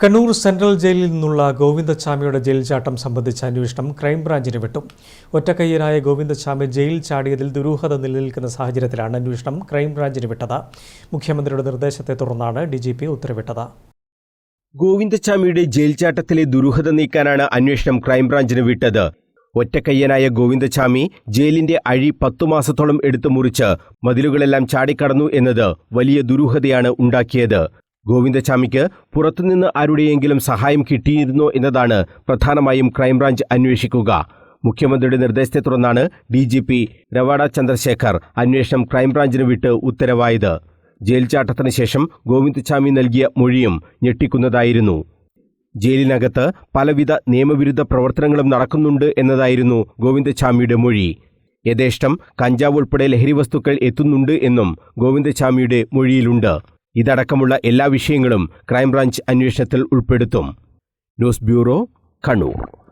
Kannur central ജയിലിൽ നിന്നുള്ള ഗോവിന്ദച്ചാമിയുടെ jail ചാട്ടം സംബന്ധിച്ച അന്വേഷണം ക്രൈംബ്രാഞ്ചിന് വിട്ടു. ഒറ്റക്കയ്യനായ ഗോവിന്ദച്ചാമി ജയിൽ ചാടിയതിൽ ദുരൂഹത നിലനിൽക്കുന്ന സാഹചര്യത്തിലാണ് അന്വേഷണം ക്രൈംബ്രാഞ്ചിന് വിട്ടത്. മുഖ്യമന്ത്രിയുടെ നിർദ്ദേശത്തെ തുടർന്നാണ് ഡി ജി പി ഉത്തരവിട്ടത്. ഗോവിന്ദച്ചാമിയുടെ ജയിൽ ചാട്ടത്തിലെ ദുരൂഹത നീക്കാനാണ് അന്വേഷണം ക്രൈംബ്രാഞ്ചിന് വിട്ടത്. ഒറ്റക്കയ്യനായ ഗോവിന്ദച്ചാമി ജയിലിന്റെ അഴി പത്തു മാസത്തോളം എടുത്തു മുറിച്ച് മതിലുകളെല്ലാം ചാടിക്കടന്നു എന്നത് വലിയ ദുരൂഹതയാണ് ഉണ്ടാക്കിയത്. ഗോവിന്ദച്ചാമിക്ക് പുറത്തുനിന്ന് ആരുടെയെങ്കിലും സഹായം കിട്ടിയിരുന്നോ എന്നതാണ് പ്രധാനമായും ക്രൈംബ്രാഞ്ച് അന്വേഷിക്കുക. മുഖ്യമന്ത്രിയുടെ നിർദ്ദേശത്തെ തുടർന്നാണ് D G P Rawada Chandrasekhar അന്വേഷണം ക്രൈംബ്രാഞ്ചിന് വിട്ട് ഉത്തരവായത്. ജയിൽ ചാട്ടത്തിന് ശേഷം ഗോവിന്ദസ്വാമി നൽകിയ മൊഴിയും ഞെട്ടിക്കുന്നതായിരുന്നു. ജയിലിനകത്ത് പലവിധ നിയമവിരുദ്ധ പ്രവർത്തനങ്ങളും നടക്കുന്നുണ്ട് എന്നതായിരുന്നു ഗോവിന്ദസ്വാമിയുടെ മൊഴി. യഥേഷ്ടം കഞ്ചാവ് ഉൾപ്പെടെ ലഹരി വസ്തുക്കൾ എത്തുന്നുണ്ട് എന്നും ഗോവിന്ദസ്വാമിയുടെ മൊഴിയിലുണ്ട്. ഇതടക്കമുള്ള എല്ലാ വിഷയങ്ങളും ക്രൈംബ്രാഞ്ച് അന്വേഷണത്തിൽ ഉൾപ്പെടുത്തും. News bureau Kannur.